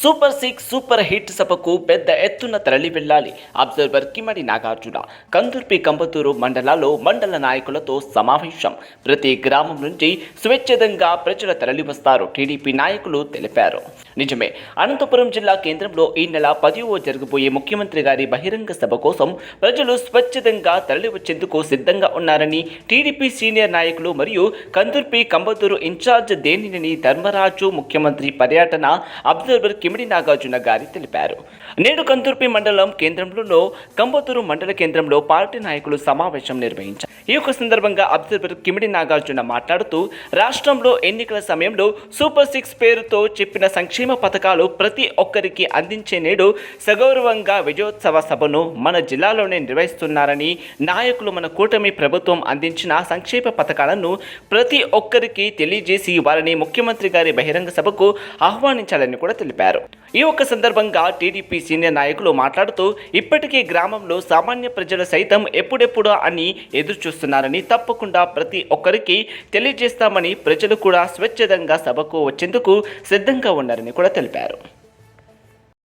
Super six super hit సభకు పెద్ద ఎత్తున తరలి వెళ్ళాలి. అబ్జర్వర్ కిమడి నాగార్జున. కందుర్పి కంబతూరు మండలాల్లో మండల నాయకులతో సమావేశం. ప్రతి గ్రామం నుంచి స్వచ్ఛందంగా ప్రజలు తరలి వస్తారు టీడీపీ నాయకులు తెలిపారు. నిజమే అనంతపురం జిల్లా కేంద్రంలో ఈ నెల పదివో జరగబోయే ముఖ్యమంత్రి గారి బహిరంగ సభ కోసం ప్రజలు స్వచ్ఛందంగా తరలి వచ్చేందుకు సిద్ధంగా ఉన్నారని టీడీపీ సీనియర్ నాయకులు మరియు కందుర్పి కంబతూరు ఇన్ఛార్జ్ దేనిని ధర్మరాజు ముఖ్యమంత్రి పర్యటన అబ్జర్వర్ కిమిడి నాగార్జున గారి తెలిపారు. నేడు కందుర్పి మండలం కేంద్రంలో కంబతూరు మండల కేంద్రంలో పార్టీ నాయకులు సమావేశం నిర్వహించారు. ఈ యొక్క సందర్భంగా అబ్జర్వర్ కిమిడి నాగార్జున మాట్లాడుతూ రాష్ట్రంలో ఎన్నికల సమయంలో సూపర్ సిక్స్ పేరుతో చెప్పిన సంక్షేమ పథకాలు ప్రతి ఒక్కరికి అందించే నేడు సగౌరవంగా విజయోత్సవ సభను మన జిల్లాలోనే నిర్వహిస్తున్నారని నాయకులు మన కూటమి ప్రభుత్వం అందించిన సంక్షేమ పథకాలను ప్రతి ఒక్కరికి తెలియజేసి వారిని ముఖ్యమంత్రి గారి బహిరంగ సభకు ఆహ్వానించాలని కూడా తెలిపారు. ఈ ఒక్క సందర్భంగా టీడీపీ సీనియర్ నాయకులు మాట్లాడుతూ ఇప్పటికే గ్రామంలో సామాన్య ప్రజలు సైతం ఎప్పుడెప్పుడు అని ఎదురు చూస్తున్నారని తప్పకుండా ప్రతి ఒక్కరికి తెలియజేస్తామని ప్రజలు కూడా స్వచ్ఛందంగా సభకు వచ్చేందుకు సిద్ధంగా ఉన్నారని కూడా తెలిపారు.